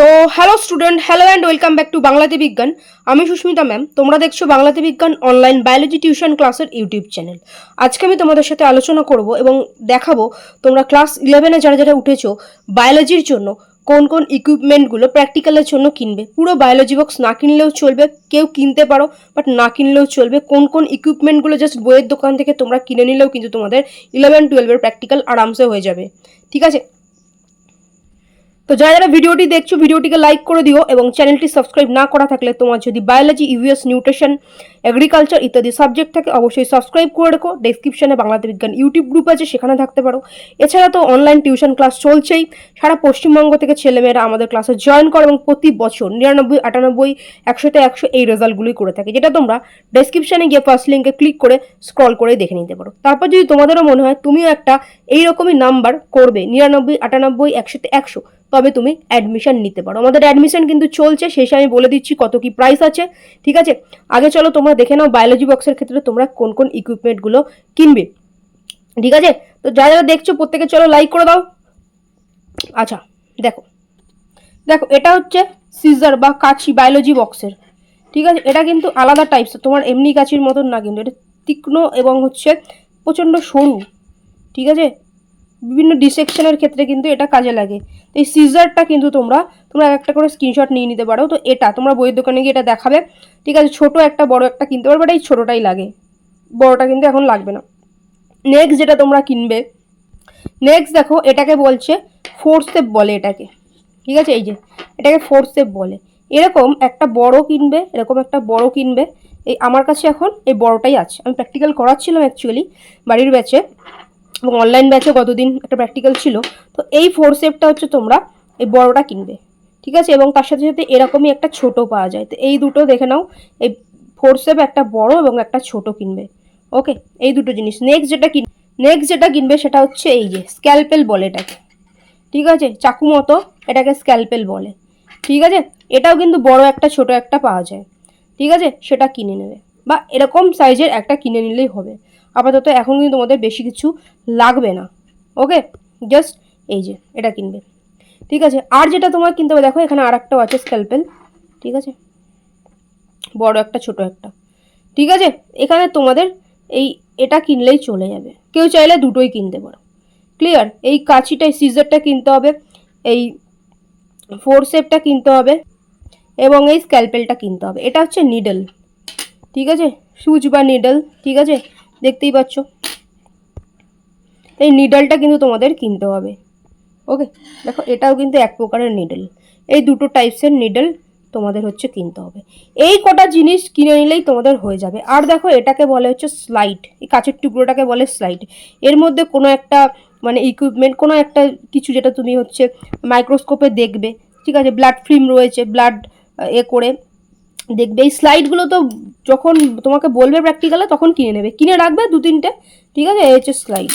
তো hello student hello and welcome back to বাংলাতে বিজ্ঞান আমি সুস্মিতা ম্যাম তোমরা দেখছ বাংলাতে বিজ্ঞান অনলাইন বায়োলজি টিউশন ক্লাসের ইউটিউব চ্যানেল আজকে আমি তোমাদের সাথে আলোচনা করব এবং দেখাবো তোমরা ক্লাস ইলেভেনে যারা যারা উঠেছো বায়োলজির জন্য কোন কোন ইকুইপমেন্টগুলো প্র্যাকটিক্যালের জন্য কিনবে? পুরো বায়োলজি বক্স না কিনলেও চলবে, কেউ কিনতে পারো বাট না কিনলেও চলবে। কোন কোন ইকুইপমেন্টগুলো জাস্ট বইয়ের দোকান থেকে তোমরা কিনে নিলেও কিন্তু তোমাদের ইলেভেন টুয়েলভের প্র্যাকটিক্যাল আরামসে হয়ে যাবে। ঠিক আছে? তো যারা যারা ভিডিওটি দেখছ, ভিডিওটিকে লাইক করে দিও এবং চ্যানেলটি সাবস্ক্রাইব না করা থাকলে তোমার যদি বায়োলজি ইউএস নিউট্রিশন এগ্রিকালচার ইত্যাদি সাবজেক্ট থাকে, অবশ্যই সাবস্ক্রাইব করে রেখো। ডেসক্রিপশনে বাংলাতে বিজ্ঞান ইউটিউব গ্রুপ আছে, সেখানে থাকতে পারো। এছাড়া তো অনলাইন টিউশন ক্লাস চলছেই। সারা পশ্চিমবঙ্গ থেকে ছেলেমেয়েরা আমাদের ক্লাসে জয়েন করে এবং প্রতি বছর নিরানব্বই, আটানব্বই, একশোতে একশো এই রেজাল্টগুলোই করে থাকে, যেটা তোমরা ডেসক্রিপশনে গিয়ে ফার্স্ট লিঙ্কে ক্লিক করে স্ক্রল করে দেখে নিতে পারো। তারপর যদি তোমাদেরও মনে হয়, তুমিও একটা এইরকমই নাম্বার করবে, নিরানব্বই, আটানব্বই, একশোতে একশো তবে তুমি অ্যাডমিশন নিতে পারো। আমাদের অ্যাডমিশন কিন্তু চলছে, শেষে আমি বলে দিচ্ছি কত কি প্রাইস আছে, ঠিক আছে? আগে চলো তোমরা দেখে নাও বায়োলজি বক্সের ক্ষেত্রে তোমরা কোন কোন ইকুইপমেন্টগুলো কিনবে, ঠিক আছে? তো যারা যারা দেখছ প্রত্যেকে চলো লাইক করে দাও। আচ্ছা দেখো দেখো, এটা হচ্ছে সিজার বা কাছি বায়োলজি বক্সের ঠিক আছে? এটা কিন্তু আলাদা টাইপস তোমার এমনি কাছির মতন না কিন্তু, এটা তীক্ষ্ণ এবং হচ্ছে প্রচণ্ড সরু, ঠিক আছে? বিভিন্ন ডিসেকশনের ক্ষেত্রে কিন্তু এটা কাজে লাগে। তো এই সিজারটা কিন্তু তোমরা তোমরা একটা করে স্ক্রিনশট নিয়ে নিতে পারো। তো এটা, তোমরা বইয়ের দোকানে গিয়ে এটা দেখাবে। ঠিক আছে, ছোট একটা, বড় একটা কিনতে পারবে এই ছোটোটাই লাগে। বড়টা কিন্তু এখন লাগবে না। নেক্সট যেটা তোমরা কিনবে নেক্সট দেখো, এটাকে বলছে ফোর স্টেপ বলে এটাকে। ঠিক আছে, এই যে, এটাকে ফোর স্টেপ বলে। এরকম একটা বড় কিনবে, এরকম একটা বড় কিনবে। এই আমার কাছে এখন এই বড়টাই আছে। আমি প্র্যাকটিক্যাল করাচ্ছিলাম অ্যাকচুয়ালি বাড়ির ব্যাচে এবং অনলাইন ব্যাচে গতদিন একটা প্র্যাকটিক্যাল ছিল, তো এই ফোর সেপটা হচ্ছে তোমরা এই বড়টা কিনবে, ঠিক আছে? এবং তার সাথে সাথে এরকমই একটা ছোট পাওয়া যায়, তো এই দুটো দেখে নাও, এই ফোর সেপ একটা বড় এবং একটা ছোট কিনবে ওকে এই দুটো জিনিস। নেক্সট যেটা কিন নেক্সট যেটা কিনবে সেটা হচ্ছে এই যে স্ক্যালপেল বলে এটাকে, ঠিক আছে? চাকু মতো এটাকে স্ক্যালপেল বলে, ঠিক আছে? এটাও কিন্তু বড় একটা, ছোট একটা পাওয়া যায়, ঠিক আছে? সেটা কিনে নেবে, বা এরকম সাইজের একটা কিনে নিলেই হবে। আপাতত এখন কিন্তু তোমাদের বেশি কিছু লাগবে না। ওকে জাস্ট এই যে, এটা কিনবে। ঠিক আছে? আর যেটা তোমার কিনতে হবে, দেখো এখানে আর একটাও আছে স্ক্যালপেল ঠিক আছে? বড় একটা, ছোট একটা। ঠিক আছে? এখানে তোমাদের এই, এটা কিনলেই চলে যাবে। কেউ চাইলে দুটোই কিনতে পারো। ক্লিয়ার এই কাঁচিটাই সিজারটা কিনতে হবে। এই ফোর শেপটা কিনতে হবে। এবং এই স্ক্যালপেলটা কিনতে হবে। এটা হচ্ছে নিডল ঠিক আছে? সুচ বা নিডল ঠিক আছে? দেখতেই পাচ্ছ। এই নিডলটা কিন্তু তোমাদের কিনতে হবে। ওকে দেখো, এটাও কিন্তু এক প্রকারের নিডল এই দুটো টাইপসের নিডল তোমাদের হচ্ছে কিনতে হবে। এই কটা জিনিস কিনে নিলেই তোমাদের হয়ে যাবে। আর দেখো, এটাকে বলে হচ্ছে স্লাইড এই কাঁচের টুকরোটাকে বলে স্লাইড এর মধ্যে কোনো একটা মানে ইকুইপমেন্ট কোনো একটা কিছু যেটা তুমি হচ্ছে মাইক্রোস্কোপে দেখবে। ঠিক আছে? ব্লাড ফিল্ম রয়েছে ব্লাড এ করে। দেখবে, এই স্লাইডগুলো তো যখন তোমাকে বলবে প্র্যাকটিক্যালে তখন কিনে নেবে। কিনে রাখবে দু তিনটে, ঠিক আছে? এই হচ্ছে স্লাইড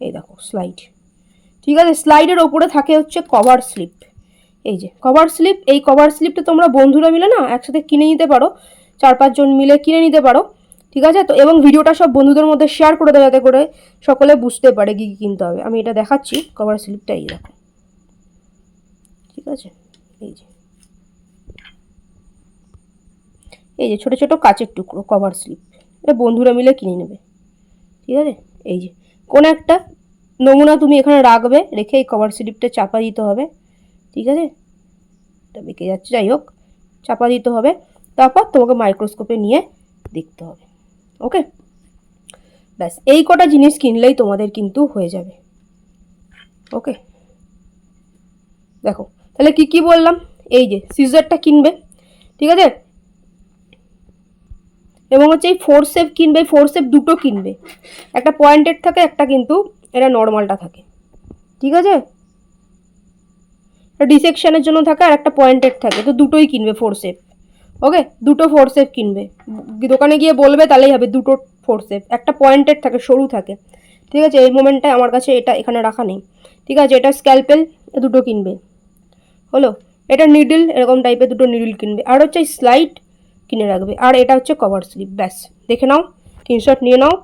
এই দেখো স্লাইড ঠিক আছে? স্লাইডের ওপরে থাকে হচ্ছে কভার স্লিপ এই যে কভার স্লিপ এই কভার স্লিপটা তোমরা বন্ধুরা মিলে না একসাথে কিনে নিতে পারো। চার পাঁচজন মিলে কিনে নিতে পারো। ঠিক আছে? তো এবং ভিডিওটা সব বন্ধুদের মধ্যে শেয়ার করে দেয় যাতে করে সকলে বুঝতে পারে কী কী কিনতে হবে। আমি এটা দেখাচ্ছি কভার স্লিপটা এই দেখো। ঠিক আছে? এই যে। এই যে ছোটো ছোটো কাচের টুকরো কভার স্লিপ এটা বন্ধুরা মিলে কিনে নেবে। ঠিক আছে? এই যে, কোনো একটা নমুনা তুমি এখানে রাখবে, রেখে এই কভার স্লিপটা চাপা দিতে হবে। ঠিক আছে? এটা বেঁকে যাচ্ছে, যাই হোক, চাপা দিতে হবে। তারপর তোমাকে মাইক্রোস্কোপে নিয়ে দেখতে হবে। ওকে? ব্যাস, এই কটা জিনিস কিনলেই তোমাদের কিন্তু হয়ে যাবে। ওকে? দেখো, তাহলে কি কি বললাম? এই যে সিজারটা কিনবে। ঠিক আছে? এবং হচ্ছে এই ফোর সেপ কিনবে ফোর সেপ দুটো কিনবে। একটা পয়েন্টেড থাকে, একটা কিন্তু এটা নর্মালটা থাকে। ঠিক আছে? ডিসেকশনের জন্য থাকে আর একটা পয়েন্টেড থাকে। তো দুটোই কিনবে ফোর সেপ ওকে দুটো ফোর সেপ কিনবে। দোকানে গিয়ে বলবে, তাহলেই হবে দুটো ফোর সেপ একটা পয়েন্টেড থাকে, সরু থাকে। ঠিক আছে? এই মোমেন্টটায় আমার কাছে এটা এখানে রাখা নেই। ঠিক আছে? এটা স্ক্যালপেল দুটো কিনবে। হলো? এটা নিডল এরকম টাইপের দুটো নিডল কিনবে। আর হচ্ছে স্লাইড কিনে রাখবে। আর এটা হচ্ছে কভার স্লিপ ব্যাস। দেখে নাও স্ক্রিনশট নিয়ে নাও,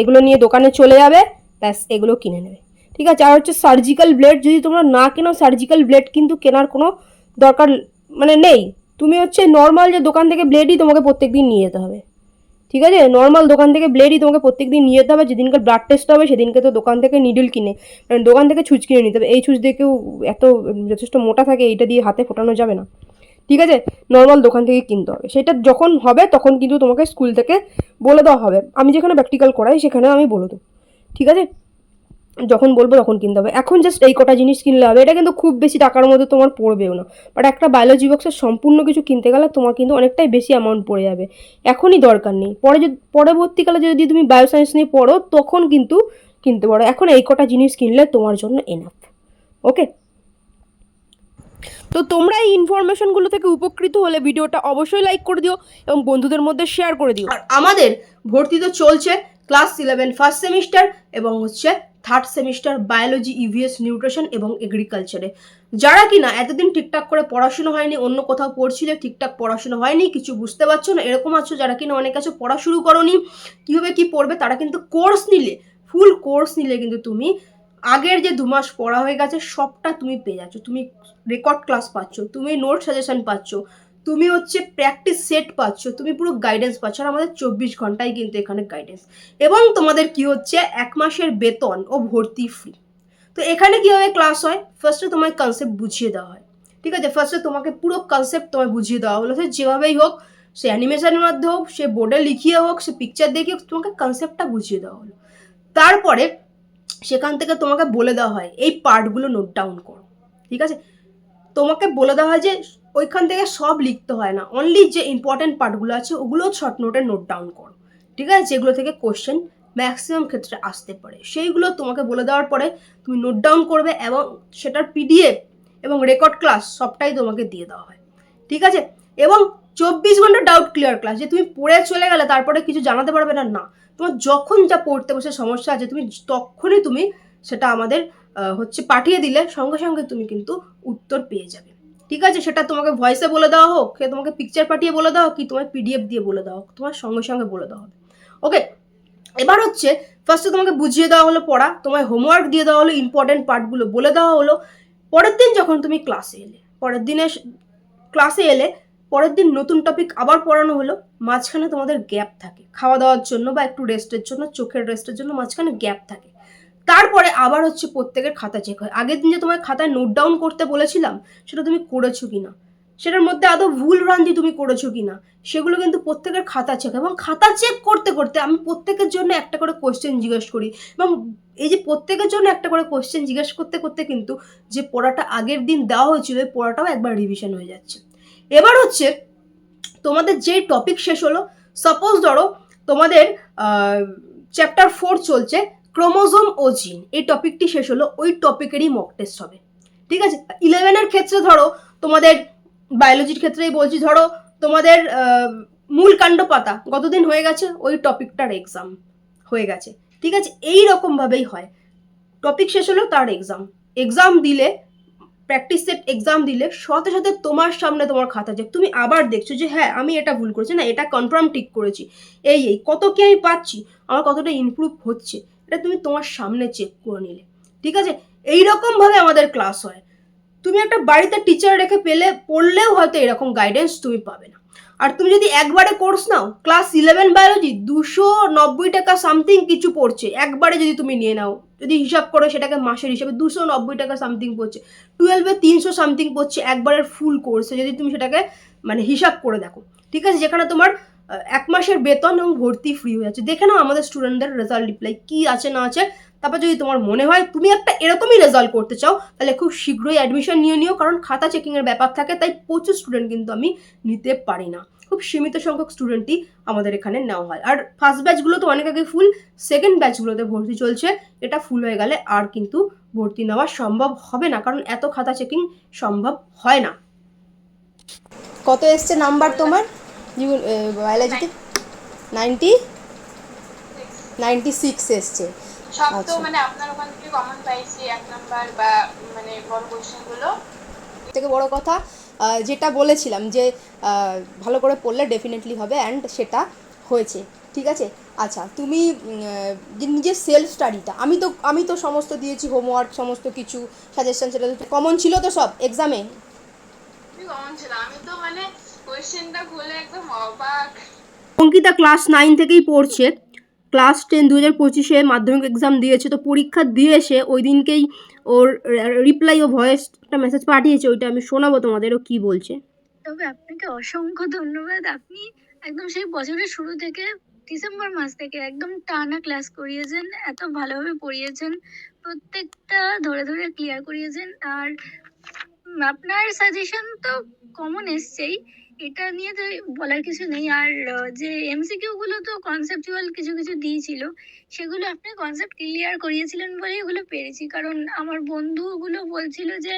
এগুলো নিয়ে দোকানে চলে যাবে, ব্যাস, এগুলো কিনে নেবে। ঠিক আছে, আর হচ্ছে সার্জিক্যাল ব্লেড যদি তোমরা না কেনো সার্জিক্যাল ব্লেড কিন্তু কেনার কোনো দরকার মানে নেই। তুমি হচ্ছে নর্মাল যে দোকান থেকে ব্লেডই তোমাকে প্রত্যেক দিন নিয়ে যেতে হবে। ঠিক আছে নর্মাল দোকান থেকে ব্লেডই তোমাকে প্রত্যেক দিন নিয়ে যেতে হবে, যেদিনকে ব্লাড টেস্ট হবে, সেদিনকে তো দোকান থেকে নিডল কিনে মানে দোকান থেকে ছুঁচ কিনে নিতে হবে। এই ছুঁচ দিয়ে কেউ এত যথেষ্ট মোটা থাকে, এইটা দিয়ে হাতে ফোটানো যাবে না। ঠিক আছে? নর্মাল দোকান থেকে কিনতে হবে। সেটা যখন হবে, তখন কিন্তু তোমাকে স্কুল থেকে বলে দেওয়া হবে। আমি যেখানে প্র্যাকটিক্যাল করাই সেখানেও আমি বলে দেবো। ঠিক আছে? যখন বলব তখন কিনতে হবে। এখন জাস্ট এই কটা জিনিস কিনলে হবে। এটা কিন্তু খুব বেশি টাকার মধ্যে তোমার পড়বেও না। বাট একটা বায়োলজি বক্সের সম্পূর্ণ কিছু কিনতে গেলে তোমার কিন্তু অনেকটাই বেশি অ্যামাউন্ট পড়ে যাবে। এখনই দরকার নেই। পরে যদি, পরবর্তীকালে যদি তুমি বায়োসায়েন্স নিয়ে পড়ো, তখন কিন্তু কিনতে পারো। এখন এই কটা জিনিস কিনলে তোমার জন্য এনাফ ওকে তো তোমরা এই ইনফরমেশনগুলো থেকে উপকৃত হলে ভিডিওটা অবশ্যই লাইক করে দিও এবং বন্ধুদের মধ্যে শেয়ার করে দিও। আর আমাদের ভর্তি তো চলছে ক্লাস ইলেভেন ফার্স্ট সেমিস্টার এবং হচ্ছে third semester biology EVS nutrition এবং এগ্রিকালচারে যারা কিনা এতদিন ঠিকঠাক করে পড়াশুনো হয়নি, অন্য কোথাও পড়ছিলে, ঠিকঠাক পড়াশোনা হয়নি, কিছু বুঝতে পারছ না, এরকম আছো যারা কিনা অনেক কাছে পড়া শুরু করনি, কীভাবে কি পড়বে, তারা কিন্তু কোর্স নিলে ফুল কোর্স নিলে কিন্তু তুমি আগের যে দু মাস পড়া হয়ে গেছে, সবটা তুমি পেয়ে যাচ্ছ। তুমি রেকর্ড ক্লাস পাচ্ছ, তুমি নোট সাজেশন পাচ্ছ, তুমি হচ্ছে প্র্যাকটিস সেট পাচ্ছ, তুমি পুরো গাইডেন্স পাচ্ছ। আর আমাদের চব্বিশ ঘন্টায় কিন্তু এখানে গাইডেন্স এবং তোমাদের কি হচ্ছে, এক মাসের বেতন ও ভর্তি ফ্রি তো এখানে কীভাবে ক্লাস হয়? ফার্স্টে তোমায় কনসেপ্ট বুঝিয়ে দেওয়া হয়। ঠিক আছে? ফার্স্টে তোমাকে পুরো কনসেপ্ট তোমায় বুঝিয়ে দেওয়া হলো। সে যেভাবেই হোক, সে অ্যানিমেশনের মাধ্যমে হোক, সে বোর্ডে লিখিয়ে হোক, সে পিকচার দেখিয়ে হোক, তোমাকে কনসেপ্টটা বুঝিয়ে দেওয়া হলো। তারপরে সেখান থেকে তোমাকে বলে দেওয়া হয়, এই পার্টগুলো নোট ডাউন করো, ঠিক আছে? তোমাকে বলে দেওয়া হয় যে ওইখান থেকে সব লিখতে হয় না অনলি যে ইম্পর্টেন্ট পার্টগুলো আছে ওগুলো শর্ট নোটে নোট ডাউন করো, ঠিক আছে? যেগুলো থেকে কোশ্চেন ম্যাক্সিমাম ক্ষেত্রে আসতে পারে। সেইগুলো তোমাকে বলে দেওয়ার পরে তুমি নোট ডাউন করবে এবং সেটার পিডিএফ এবং রেকর্ড ক্লাস সবটাই তোমাকে দিয়ে দেওয়া হয়, ঠিক আছে? এবং চব্বিশ ঘণ্টা ডাউট ক্লিয়ার ক্লাস যে তুমি পড়ে চলে গেলে তারপরে কিছু জানাতে পারবে না না। তোমার যখন যা পড়তে বসে সমস্যা আছে, তুমি তখনই তুমি সেটা আমাদের হচ্ছে পাঠিয়ে দিলে সঙ্গে সঙ্গে তুমি কিন্তু উত্তর পেয়ে যাবে। ঠিক আছে? সেটা তোমাকে ভয়েসে বলে দেওয়া হোক, সে তোমাকে পিকচার পাঠিয়ে বলে দেওয়া কি তোমার পিডিএফ দিয়ে বলে দেওয়া হোক, তোমার সঙ্গে সঙ্গে বলে দেওয়া হবে। ওকে এবার হচ্ছে ফার্স্টে তোমাকে বুঝিয়ে দেওয়া হলো পড়া, তোমায় হোমওয়ার্ক দিয়ে দেওয়া হলো ইম্পর্টেন্ট পার্টগুলো বলে দেওয়া হলো। পরের দিন যখন তুমি ক্লাসে এলে, পরের দিনে ক্লাসে এলে পরের দিন নতুন টপিক আবার পড়ানো হলো, মাঝখানে তোমাদের গ্যাপ থাকে। খাওয়া দাওয়ার জন্য বা একটু রেস্টের জন্য, চোখের রেস্টের জন্য মাঝখানে গ্যাপ থাকে। তারপরে আবার হচ্ছে প্রত্যেকের খাতা চেক হয়। আগের দিন যে তোমায় খাতায় নোট ডাউন করতে বলেছিলাম, সেটা তুমি করেছ কি না সেটার মধ্যে আদৌ ভুল ভ্রান্তি তুমি করেছ কি না সেগুলো কিন্তু প্রত্যেকের খাতা চেক এবং খাতা চেক করতে করতে আমি প্রত্যেকের জন্য একটা করে কোশ্চেন জিজ্ঞেস করি। এবং এই যে প্রত্যেকের জন্য একটা করে কোয়েশ্চেন জিজ্ঞেস করতে করতে কিন্তু যে পড়াটা আগের দিন দেওয়া হয়েছিল ওই পড়াটাও একবার রিভিশন হয়ে যাচ্ছে। এবার হচ্ছে তোমাদের যে টপিক শেষ হলো সাপোজ ধরো তোমাদের চ্যাপ্টার ফোর চলছে ক্রোমোজোম ও জিন এই টপিকটি শেষ হলো, ওই টপিকেরই মক টেস্ট হবে। ঠিক আছে? ইলেভেনের ক্ষেত্রে ধরো তোমাদের বায়োলজির ক্ষেত্রেই বলছি, ধরো তোমাদের মূল কাণ্ড পাতা গতদিন হয়ে গেছে? ওই টপিকটার এক্সাম হয়ে গেছে। ঠিক আছে? এই রকমভাবেই হয়। টপিক শেষ হলো তার এক্সাম এক্সাম দিলে প্র্যাকটিস সেট এক্সাম দিলে সাথে সাথে তোমার সামনে তোমার খাতা চেক তুমি আবার দেখছ যে হ্যাঁ আমি এটা ভুল করেছি, না, এটা কনফার্ম ঠিক করেছি। এই এই, কত কি আমি পাচ্ছি? আমার কতটা ইমপ্রুভ হচ্ছে? এটা তুমি তোমার সামনে চেক করে নিলে। ঠিক আছে? এই রকমভাবে আমাদের ক্লাস হয়। তুমি একটা বাড়িতে টিচার রেখে পেলে, পড়লেও হয়তো এরকম গাইডেন্স তুমি পাবে না। আর তুমি যদি একবারে কোর্স নাও ক্লাস ইলেভেন বায়োলজি দুশো নব্বই টাকা সামথিং কিছু পড়ছে, একবারে যদি তুমি নিয়ে নাও যদি হিসাব করো সেটাকে মাসের হিসাবে দুশো নব্বই টাকা সামথিং পড়ছে। টুয়েলভে তিনশো সামথিং পড়ছে একবারের ফুল কোর্সে যদি তুমি সেটাকে মানে হিসাব করে দেখো। ঠিক আছে? যেখানে তোমার এক মাসের বেতন এবং ভর্তি ফ্রি হয়ে যাচ্ছে। দেখে নাও আমাদের স্টুডেন্টদের রেজাল্ট রিপ্লাই কী আছে, না আছে। তারপর যদি তোমার মনে হয় তুমি একটা এরকমই রেজাল্ট করতে চাও, তাহলে খুব শীঘ্রই অ্যাডমিশন নিয়ে নিও, কারণ খাতা চেকিংয়ের ব্যাপার থাকে, তাই প্রচুর স্টুডেন্ট কিন্তু আমি নিতে পারি না। খুব সীমিত সংখ্যক স্টুডেন্টই আমাদের এখানে নেওয়া হয়। আর ফার্স্ট ব্যাচগুলো তো অনেক আগে ফুল সেকেন্ড ব্যাচগুলোতে ভর্তি চলছে, এটা ফুল হয়ে গেলে আর কিন্তু ভর্তি নেওয়া সম্ভব হবে না, কারণ এত খাতা চেকিং সম্ভব হয় না। কত এসছে নাম্বার তোমার? বায়োলজিতে নাইনটি নাইনটি সিক্স এসছে। সব তো আচ্ছা। মানে আপনার ওখান থেকে কমন পাইছি এক নাম্বার বা মানে বড় কোশ্চেনগুলো। থেকে বড় কথা যেটা বলেছিলাম যে ভালো করে পড়লে ডেফিনেটলি হবে অ্যান্ড সেটা হয়েছে ঠিক আছে? আচ্ছা তুমি নিজের সেলফ স্টাডিটা আমি তো আমি তো সমস্ত দিয়েছি হোমওয়ার্ক সমস্ত কিছু সাজেশন সেটা কমন ছিল তো সব এক্সামে কমন ছিল। আমি তো মানে কোয়েশ্চেনটা খুলে একদম অবাক। অঙ্কিতা ক্লাস নাইন থেকেই পড়ছে ক্লাস টেন দু হাজার পঁচিশে মাধ্যমিক এক্সাম দিয়েছে, তো পরীক্ষা দিয়ে এসে ওই দিনকেই ওর রিপ্লাই ও ভয়েস একটা মেসেজ পাঠিয়েছে, ওইটা আমি শোনাবো তোমাদের ও কী বলছে। তবে আপনাকে অসংখ্য ধন্যবাদ। আপনি একদম সেই বছরের শুরু থেকে ডিসেম্বর মাস থেকে একদম টানা ক্লাস করিয়েছেন, এত ভালোভাবে পড়িয়েছেন, প্রত্যেকটা ধরে ধরে ক্লিয়ার করিয়েছেন, আর আপনার সাজেশন তো কমন এসছেই। এটা নিয়ে তো বলার কিছু নেই। আর যে এমসিকিউ গুলো তো কনসেপচুয়াল কিছু কিছু দিয়েছিল, সেগুলো আপনি কনসেপ্ট ক্লিয়ার করিয়েছিলেন বলেই ওগুলো পেরেছি। কারণ আমার বন্ধুগুলো বলছিল যে,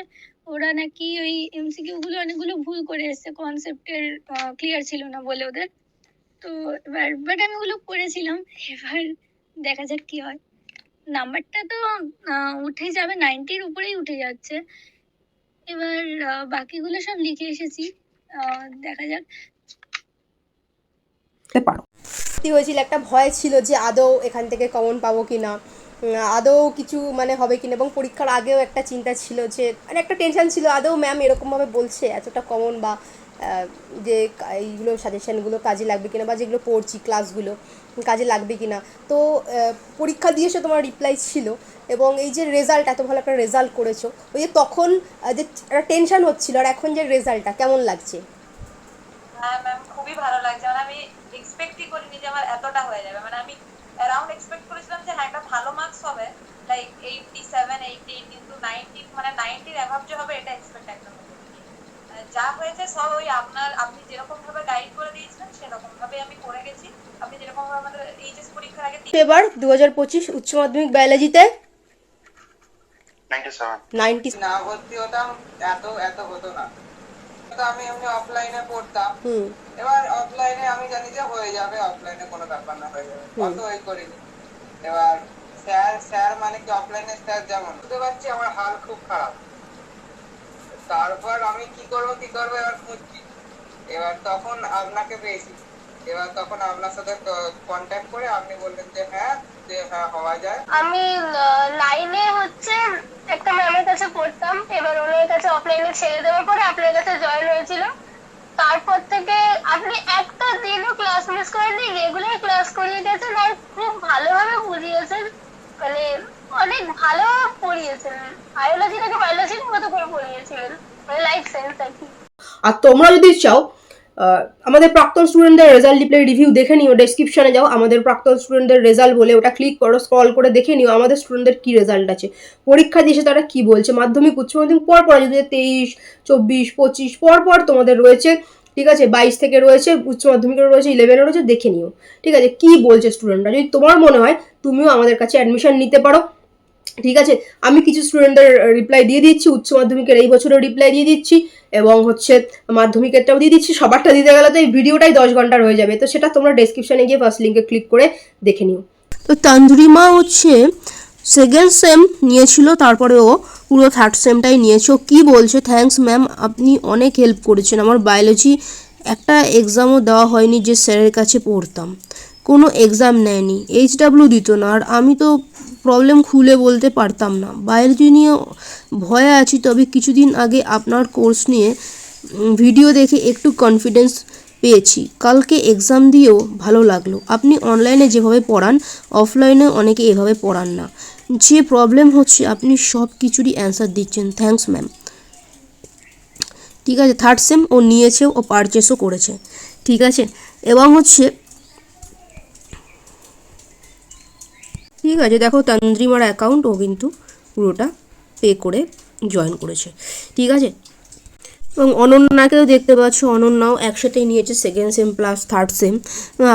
ওরা নাকি ওই এমসিকিউ গুলো অনেকগুলো ভুল করে এসেছে কনসেপ্টের ক্লিয়ার ছিল না বলে ওদের। তো এবার বাট আমি ওগুলো করেছিলাম। এবার দেখা যাক কি হয়। নাম্বারটা তো উঠে যাবে নাইনটির উপরেই উঠে যাচ্ছে। এবার বাকিগুলো সব লিখে এসেছি। দেখা যাক। পারো। হয়েছিল একটা ভয় ছিল যে আদৌ এখান থেকে কমন পাবো কি না আদৌ কিছু মানে হবে কিনা এবং পরীক্ষার আগেও একটা চিন্তা ছিল যে মানে একটা টেনশন ছিল আদৌ ম্যাম এরকমভাবে বলছে এতটা কমন বা যে এইগুলো সাজেশনগুলো কাজে লাগবে কিনা বা যেগুলো পড়ছি ক্লাসগুলো কাজে লাগবে কিনা। তো পরীক্ষা দিয়ে সে তোমার রিপ্লাই ছিল। এবং এই যে রেজাল্ট এত ভালো একটা রেজাল্ট করেছ। ওই যে তখন যে একটা টেনশন হচ্ছিল আর এখন যে রেজাল্টটা কেমন লাগছে? হ্যাঁ ম্যাম খুবই ভালো লাগছে। মানে আমি এক্সপেক্টই করিনি যে আমার এতটা হয়ে যাবে। মানে আমি অ্যারাউন্ড এক্সপেক্ট করেছিলাম যে হ্যাঁ একটা ভালো মার্কস হবে। লাইক এইটটি সেভেন এইটটি কিন্তু নাইনটি মানে নাইনটির অ্যাভাব যে হবে এটা এক্সপেক্ট একদম মানে যা হয়েছে সব ওই আপনার আপনি যেরকম ভাবে গাইড করে দিয়েছিলেন সেরকম ভাবে আমি করে গেছি। আপনি যেরকম ভাবে আমাদের এইচএস পরীক্ষার আগে এবার দু হাজার পঁচিশ উচ্চ মাধ্যমিক বায়োলজিতে 97 না ভর্তি হতাম এত এত হতো না। তো আমি এমনি অফলাইনে পড়তাম। এবার অফলাইনে আমি জানি যে হয়ে যাবে অফলাইনে কোনো ব্যাপার না হয়ে যাবে। অত ওই করিনি। এবার স্যার স্যার মানে কি অফলাইনে স্যার যেমন। বুঝতে পারছি আমার হাল খুব খারাপ। তারপর আমি কি করব কি করব এবার খুঁজছি। এবার তখন আপনাকে পেয়েছি। এবার তখন আপনার সাথে কন্ট্যাক্ট করে আপনি বললেন যে হ্যাঁ যে হ্যাঁ হওয়া যায়। আমি লাইনে হচ্ছে একটা ম্যামের কাছে পড়তাম। এবার ওনার কাছে অফলাইনে ছেড়ে দেওয়ার পরে আপনার কাছে জয়েন হয়েছিল। তারপর থেকে আপনি একটা দিনও ক্লাস মিস করেননি রেগুলার ক্লাস করিয়ে গেছেন আর খুব ভালোভাবে বুঝিয়েছেন। মানে অনেক ভালো পড়িয়েছেন। বায়োলজিটাকে বায়োলজির মতো করে পড়িয়েছিলেন? মানে লাইফ সায়েন্স আর কি। আর তোমরা যদি চাও আমাদের প্রাক্তন স্টুডেন্টদের রেজাল্ট রিপ্লাই রিভিউ দেখে নিও ডেসক্রিপশনে যাও। আমাদের প্রাক্তন স্টুডেন্টদের রেজাল্ট বলে ওটা ক্লিক করো স্ক্রল করে দেখে নিও আমাদের স্টুডেন্টদের কী রেজাল্ট আছে। পরীক্ষা দিয়েছে তারা কি বলছে? মাধ্যমিক, উচ্চ মাধ্যমিক, পর পর যদি তেইশ, চব্বিশ, পঁচিশ, পর পর তোমাদের রয়েছে, ঠিক আছে, বাইশ থেকে রয়েছে, উচ্চ মাধ্যমিকের রয়েছে ইলেভেনের রয়েছে, দেখে নিও। ঠিক আছে, কি বলছে স্টুডেন্টরা যদি তোমার মনে হয়, তুমিও আমাদের কাছে অ্যাডমিশন নিতে পারো। ঠিক আছে? আমি কিছু স্টুডেন্টদের রিপ্লাই দিয়ে দিচ্ছি, উচ্চ মাধ্যমিকের এই বছরের রিপ্লাই দিয়ে দিচ্ছি এবং হচ্ছে মাধ্যমিকেরটাও দিয়ে দিচ্ছি। সবারটা দিতে গেলে তো এই ভিডিওটাই দশ ঘণ্টার হয়ে যাবে। তো সেটা তোমরা ডেসক্রিপশনে গিয়ে ফার্স্ট লিঙ্কে ক্লিক করে দেখে নিও। তো তান্দুরিমা হচ্ছে সেকেন্ড সেম নিয়েছিল, তারপরে ও পুরো থার্ড সেমটাই নিয়েছে। ও কী বলছে? থ্যাঙ্কস ম্যাম আপনি অনেক হেল্প করেছেন। আমার বায়োলজি একটা এক্সামও দেওয়া হয়নি যে স্যারের কাছে পড়তাম। কোনো এক্সাম নেয়নি। এইচ ডাব্লিউ দিত না। আর আমি তো প্রবলেম খুলে বলতে পারতাম না। বায়োলজি নিয়ে ভয়ে আছি, তবে কিছুদিন আগে আপনার কোর্স নিয়ে ভিডিও দেখে একটু কনফিডেন্স পেয়েছি। কালকে এক্সাম দিয়েও ভালো লাগল। আপনি অনলাইনে যেভাবে পড়ান অফলাইনে অনেকে এভাবে পড়ান না। যে প্রবলেম হচ্ছে, আপনি সব কিছুরই অ্যান্সার দিচ্ছেন। থ্যাঙ্কস ম্যাম ঠিক আছে থার্ড সেম ও নিয়েছে ও পারচেসও করেছে। ঠিক আছে? এবং হচ্ছে ঠিক আছে, দেখো তন্দ্রিমার অ্যাকাউন্ট ও কিন্তু পুরোটা পে করে জয়েন করেছে। ঠিক আছে? এবং অনন্যাকেও দেখতে পাচ্ছ, অনন্যাও একসাথেই নিয়েছে second sem plus third sem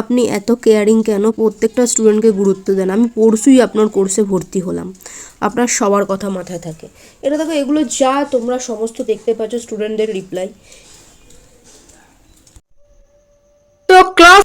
আপনি এত কেয়ারিং কেন? প্রত্যেকটা স্টুডেন্টকে গুরুত্ব দেন। আমি পরশুই আপনার কোর্সে ভর্তি হলাম। আপনার সবার কথা মাথায় থাকে। এটা দেখো, এগুলো যা তোমরা সমস্ত দেখতে পাচ্ছ স্টুডেন্টদের রিপ্লাই তো class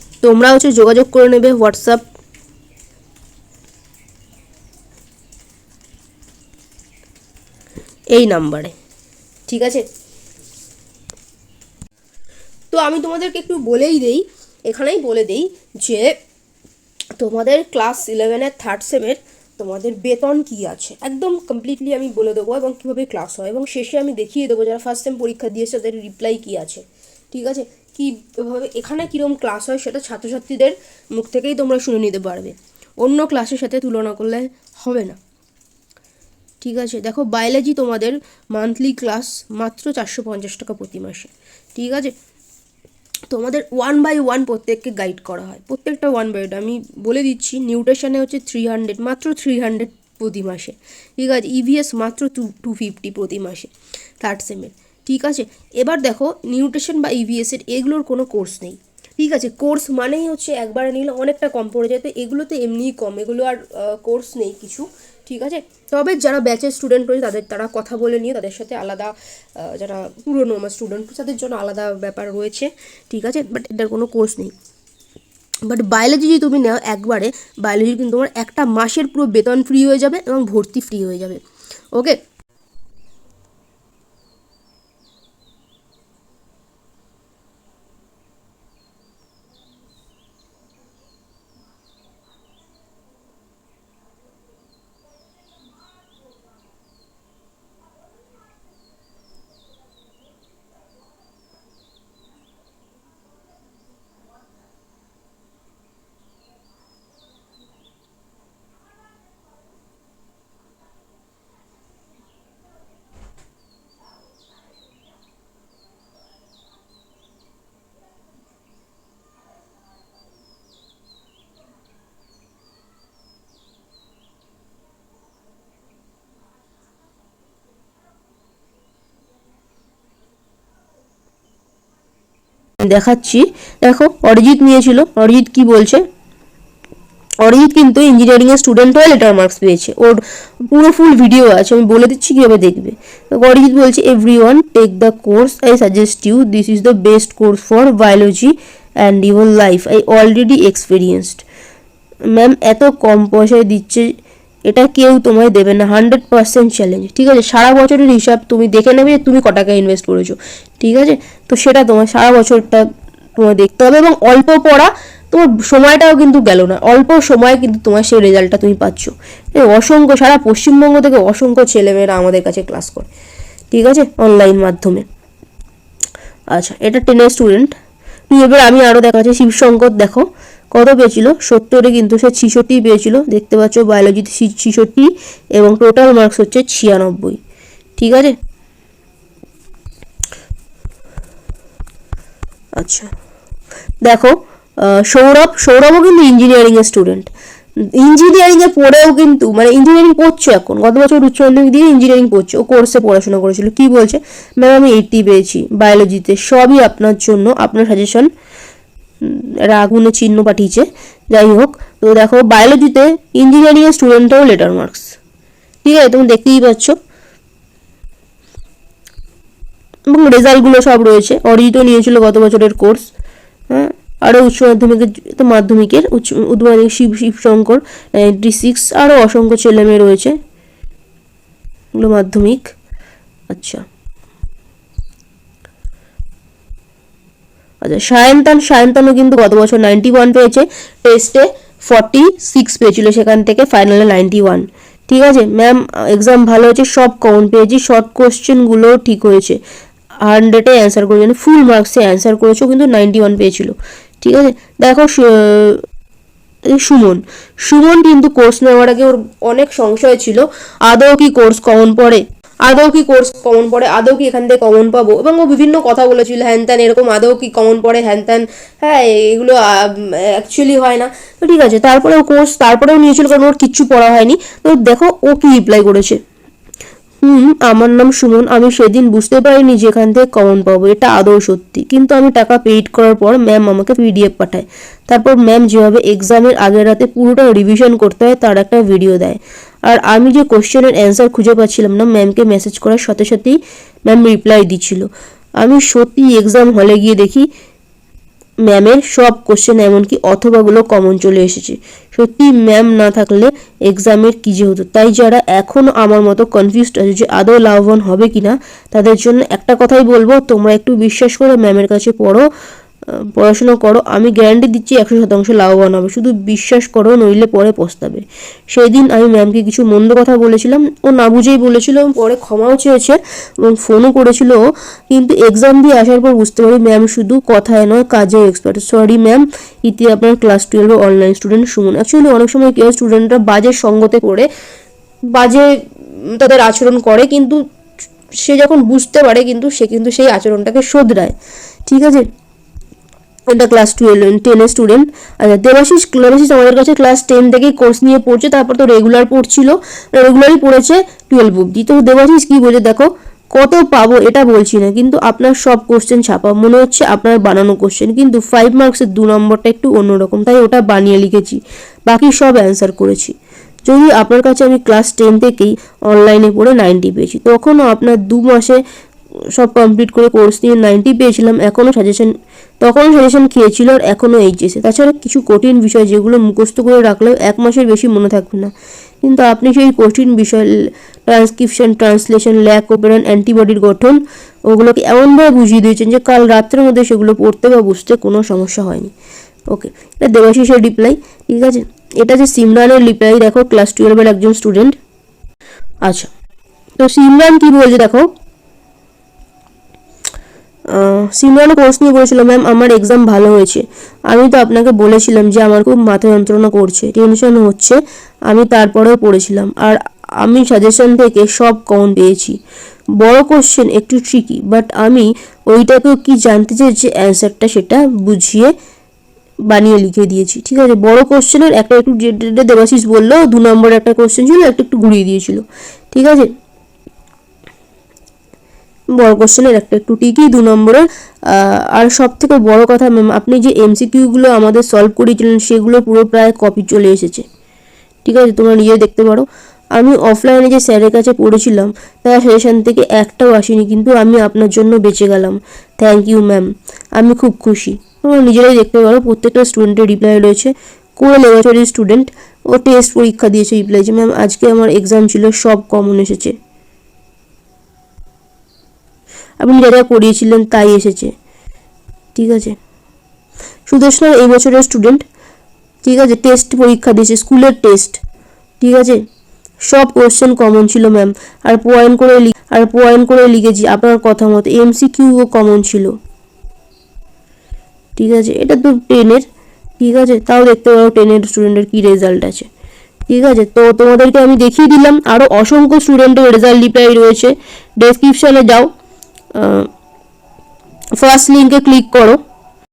তোমরা হচ্ছে যোগাযোগ করে নেবে হোয়াটসঅ্যাপ। এই নাম্বারে, ঠিক আছে? তো আমি তোমাদেরকে একটু বলেই দেই, এখানেই বলে দেই যে তোমাদের ক্লাস ইলেভেনের থার্ড সেমের তোমাদের বেতন কি আছে? একদম কমপ্লিটলি আমি বলে দেবো এবং কীভাবে ক্লাস হয় এবং শেষে আমি দেখিয়ে দেবো যারা ফার্স্ট সেম পরীক্ষা দিয়েছে, তাদের রিপ্লাই কী আছে? ঠিক আছে? কীভাবে এখানে কীরকম ক্লাস হয় সেটা ছাত্রছাত্রীদের মুখ থেকেই তোমরা শুনে নিতে পারবে। অন্য ক্লাসের সাথে তুলনা করলে হবে না। ঠিক আছে, দেখো বায়োলজি তোমাদের মান্থলি ক্লাস মাত্র চারশো পঞ্চাশ টাকা প্রতি মাসে। ঠিক আছে? তোমাদের ওয়ান বাই ওয়ান প্রত্যেককে গাইড করা হয়। প্রত্যেকটা ওয়ান বাই আমি বলে দিচ্ছি নিউট্রিশনে হচ্ছে থ্রি হান্ড্রেড মাত্র থ্রি হান্ড্রেড প্রতি মাসে। ঠিক আছে? ইভিএস মাত্র টু টু ফিফটি প্রতি মাসে থার্ড সেমের ঠিক আছে? এবার দেখো নিউট্রিশন বা ইভিএসের এগুলোর কোনো কোর্স নেই। ঠিক আছে? কোর্স মানেই হচ্ছে একবারে নিলে অনেকটা কম পড়ে যায়। তো এগুলো তো এমনিই কম। এগুলো আর কোর্স নেই কিছু। ঠিক আছে? তবে যারা ব্যাচের স্টুডেন্ট রয়েছে, তাদের, তারা কথা বলে নিয়ে তাদের সাথে আলাদা যারা পুরনো আমার স্টুডেন্ট তাদের জন্য আলাদা ব্যাপার রয়েছে। ঠিক আছে? বাট এটার কোনো কোর্স নেই। বাট বায়োলজি যদি তুমি নাও একবারে বায়োলজি কিন্তু তোমার একটা মাসের পুরো বেতন ফ্রি হয়ে যাবে এবং ভর্তি ফ্রি হয়ে যাবে। ওকে দেখাচ্ছি। দেখো, অরিজিৎ নিয়েছিল। অরিজিৎ কি বলছে? অরিজিৎ কিন্তু ইঞ্জিনিয়ারিং এর স্টুডেন্ট হয়ে লেটার মার্কস পেয়েছে। ওর পুরো ফুল ভিডিও আছে, আমি বলে দিচ্ছি কীভাবে দেখবে। অরিজিৎ বলছে every one take the course I suggest you this is the best course for biology and your life I already experienced ma'am এত কম পয়সায় দিচ্ছে এটা কেউ তোমায় দেবে না হান্ড্রেড পার্সেন্ট চ্যালেঞ্জ ঠিক আছে? সারা বছরের হিসাব তুমি দেখে নেবে তুমি ক টাকা ইনভেস্ট করেছ, ঠিক আছে? তো সেটা তোমার সারা বছরটা তোমার দেখতে হবে এবং অল্প পড়া তোমার সময়টাও কিন্তু গেল না, অল্প সময়ে কিন্তু তোমার সেই রেজাল্টটা তুমি পাচ্ছ। অসংখ্য, সারা পশ্চিমবঙ্গ থেকে অসংখ্য ছেলেমেয়েরা আমাদের কাছে ক্লাস করে, ঠিক আছে? অনলাইন মাধ্যমে। আচ্ছা এটা টেনের স্টুডেন্ট এবার আমি আরও দেখাচ্ছি, শিবশঙ্কর, দেখো। কত পেয়েছিল? সত্তরে কিন্তু সে ছিষট্টি পেয়েছিল। দেখতে পাচ্ছ বায়োলজিতে ছিষট্টি এবং টোটাল মার্কস হচ্ছে ছিয়ানব্বই। ঠিক আছে? আচ্ছা। দেখো সৌরভ, সৌরভও কিন্তু ইঞ্জিনিয়ারিংয়ের স্টুডেন্ট ইঞ্জিনিয়ারিংয়ে পড়েও কিন্তু মানে ইঞ্জিনিয়ারিং পড়ছে এখন। গত বছর উচ্চ মাধ্যমিক দিয়ে ইঞ্জিনিয়ারিং পড়ছে। ও কোর্সে পড়াশোনা করেছিল। কি বলছে? ম্যাম আমি এইটটি পেয়েছি। বায়োলজিতে সবই আপনার জন্য। আপনার সাজেশন আগুনে চিহ্ন পাঠিয়েছে যাই হোক, তো দেখো বায়োলজিতে ইঞ্জিনিয়ারিং এর স্টুডেন্টও লেটার মার্কস ঠিক আছে, তুমি দেখতেই পাচ্ছ। এবং রেজাল্টগুলো সব রয়েছে। অরিজিতও নিয়েছিল গত বছরের কোর্স হ্যাঁ আরও উচ্চ মাধ্যমিকের তো মাধ্যমিকের, উচ্চ উচ্চ মাধ্যমিক শিব, শিবশঙ্কর নাইনটি সিক্স আরও অসংখ্য ছেলে মেয়ে রয়েছে। এগুলো মাধ্যমিক। আচ্ছা। আচ্ছা সায়ন্তান, সায়ন্তানও কিন্তু গত বছর নাইনটি ওয়ান পেয়েছে। টেস্টে ফর্টি সিক্স পেয়েছিল সেখান থেকে ফাইনালে নাইনটি ওয়ান ঠিক আছে? ম্যাম এক্সাম ভালো হয়েছে, সব কমন পেয়েছি শর্ট কোশ্চেনগুলো ঠিক হয়েছে। হান্ড্রেডে অ্যান্সার করেছে মানে ফুল মার্কসে অ্যান্সার করেছ, কিন্তু নাইনটি ওয়ান পেয়েছিল। ঠিক আছে? দেখো সুমন। সুমন কিন্তু কোর্স নেওয়ার আগে ওর অনেক সংশয় ছিল। আদৌ কি কোর্স কমন পড়ে? আদৌ কি কোর্স কমন পড়ে? আদৌ কি এখান থেকে কমন পাবো? এবং ও বিভিন্ন কথা বলেছিল, হ্যান ত্যান এরকম, আদৌ কি কমন পড়ে? হ্যান ত্যান হ্যাঁ এগুলো অ্যাকচুয়ালি হয় না। তো ঠিক আছে, তারপরে ও কোর্স তারপরেও নিয়েছিল, কারণ ওর কিচ্ছু পড়া হয়নি। তো দেখো, ও কি রিপ্লাই করেছে? হুম, আমার নাম সুমন। আমি সেদিন বুঝতে পারিনি যে এখান থেকে কমন পাবো। এটা আদৌ সত্যি। কিন্তু আমি টাকা পেইড করার পর ম্যাম আমাকে পিডিএফ পাঠায়। তারপর ম্যাম যেভাবে এক্সামের আগের রাতে পুরোটা রিভিশন করতে হয়, তার একটা ভিডিও দেয়। আর আমি যে কোশ্চেনের অ্যান্সার খুঁজে পাচ্ছিলাম না ম্যামকে মেসেজ করার সাথে সাথেই ম্যাম রিপ্লাই দিচ্ছিল। আমি সত্যি এক্সাম হলে গিয়ে দেখি ম্যামের সব কোশ্চেন এমনকি অথবাগুলো কমন চলে এসেছে। সত্যি ম্যাম না থাকলে এক্সামের কী যে হতো? তাই যারা এখনও আমার মতো কনফিউজড আছে যে আদৌ লাভবান হবে কিনা, তাদের জন্য একটা কথাই বলব, তোমরা একটু বিশ্বাস করে ম্যামের কাছে পড়ো। পড়াশোনা করো, আমি গ্যারান্টি দিচ্ছি একশো শতাংশ লাভবান হবে। শুধু বিশ্বাস করো, নইলে পরে পস্তাবে। সেই দিন আমি ম্যামকে কিছু মন্দ কথা বলেছিলাম। ও না বুঝেই বলেছিল, পরে ক্ষমাও চেয়েছে এবং ফোনও করেছিল কিন্তু এক্সাম দিয়ে আসার পর বুঝতে পারি ম্যাম শুধু কথায় নয় কাজে এক্সপার্ট সরি ম্যাম ইতি আপনার ক্লাস টুয়েলভে অনলাইন স্টুডেন্ট শুনুন অ্যাকচুয়ালি অনেক সময় কেউ স্টুডেন্টরা বাজে সঙ্গতে পড়ে, বাজে তাদের আচরণ করে, কিন্তু সে যখন বুঝতে পারে, কিন্তু সে কিন্তু সেই আচরণটাকে শোধরায়। ঠিক আছে? এটা ক্লাস টুয়েলভ টেনের স্টুডেন্ট আচ্ছা দেবাশিস দেবাশিস আমাদের কাছে ক্লাস টেন থেকেই কোর্স নিয়ে পড়ছে, তারপর তো রেগুলার পড়ছিল। রেগুলারই পড়েছে টুয়েলভ অব্দি তো দেবাশিস, কী বলে দেখো? কত পাবো এটা বলছি না, কিন্তু আপনার সব কোশ্চেন ছাপা। মনে হচ্ছে আপনার বানানো কোশ্চেন কিন্তু ফাইভ মার্কসের দু নম্বরটা একটু অন্যরকম, তাই ওটা বানিয়ে লিখেছি। বাকি সব অ্যান্সার করেছি। যদি আপনার কাছে আমি ক্লাস টেন থেকেই অনলাইনে পড়ে নাইনটি পেয়েছি, তখনও আপনার দু মাসে সব কমপ্লিট করে কোর্স নিয়ে নাইনটি পেয়েছিলাম এখনও সাজেশন তখনও সাজেশন খেয়েছিল আর এখনও এইচএসে তাছাড়া কিছু কঠিন বিষয় যেগুলো মুখস্থ করে রাখলেও এক মাসের বেশি মনে থাকবে না। কিন্তু আপনি সেই কঠিন বিষয় ট্রান্সক্রিপশন ট্রান্সলেশন ল্যাক ওপেরান অ্যান্টিবডির গঠন, ওগুলোকে এমনভাবে বুঝিয়ে দিয়েছেন যে কাল রাত্রের মধ্যে সেগুলো পড়তে বা বুঝতে কোনো সমস্যা হয়নি। ওকে এটা দেবাশিসের রিপ্লাই ঠিক আছে? এটা যে সিমরানের রিপ্লাই দেখো ক্লাস টুয়েলভের একজন স্টুডেন্ট আচ্ছা তো সিমরান কি বলছে, দেখো? সিমরান কোর্স নিয়ে বলেছিল ম্যাম আমার এক্সাম ভালো হয়েছে। আমি তো আপনাকে বলেছিলাম যে, আমার খুব মাথা যন্ত্রণা করছে টেনশন হচ্ছে। আমি তারপরেও পড়েছিলাম। আর আমি সাজেশন থেকে সব কমন পেয়েছি। বড় কোশ্চেন একটু ট্রিকি বাট আমি ওইটাকেও কি জানতে চেয়েছি অ্যান্সারটা সেটা বুঝিয়ে বানিয়ে লিখে দিয়েছি, ঠিক আছে? বড় কোশ্চেনের একটা একটু দেবাশিস বলল, দু নম্বর একটা কোশ্চেন ছিল, একটা একটু ঘুরিয়ে দিয়েছিল, ঠিক আছে? বড় কোশ্চেনের একটা একটু টিকি দু নম্বরের আর সব থেকে বড় কথা ম্যাম আপনি যে এমসিকিউগুলো আমাদের সলভ করিয়েছিলেন সেগুলো পুরো প্রায় কপি চলে এসেছে। ঠিক আছে? তোমরা নিজে দেখতে পারো। আমি অফলাইনে যে স্যারের কাছে পড়েছিলাম, তার সেশন থেকে একটাও আসেনি, কিন্তু আমি আপনার জন্য বেঁচে গেলাম। থ্যাংক ইউ ম্যাম আমি খুব খুশি। তোমরা নিজেরাই দেখতে পারো, প্রত্যেকটা স্টুডেন্টের রিপ্লাই রয়েছে। কোন লেবারেটরি স্টুডেন্ট ও টেস্ট পরীক্ষা দিয়েছে রিপ্লাই যে ম্যাম আজকে আমার এক্সাম ছিল, সব কমন এসেছে। আপনি যা যা করিয়েছিলেন তাই এসেছে। ঠিক আছে? সুদেশনা এই বছরের স্টুডেন্ট ঠিক আছে? টেস্ট পরীক্ষা দিয়েছে, স্কুলের টেস্ট ঠিক আছে? সব কোশ্চেন কমন ছিল ম্যাম আর পয়েন্ট করে আর পয়েন্ট করে লিখেছি আপনার কথা মতো। এমসি কিউও কমন ছিল। ঠিক আছে? এটা তো টেনের ঠিক আছে? তাও দেখতে পারো টেনের স্টুডেন্টের কী রেজাল্ট আছে। ঠিক আছে? তো তোমাদেরকে আমি দেখিয়ে দিলাম। আরও অসংখ্য স্টুডেন্টের রেজাল্ট রিপ্লাই রয়েছে। ডেসক্রিপশানে যাও। ফার্স্ট লিঙ্কে ক্লিক করো।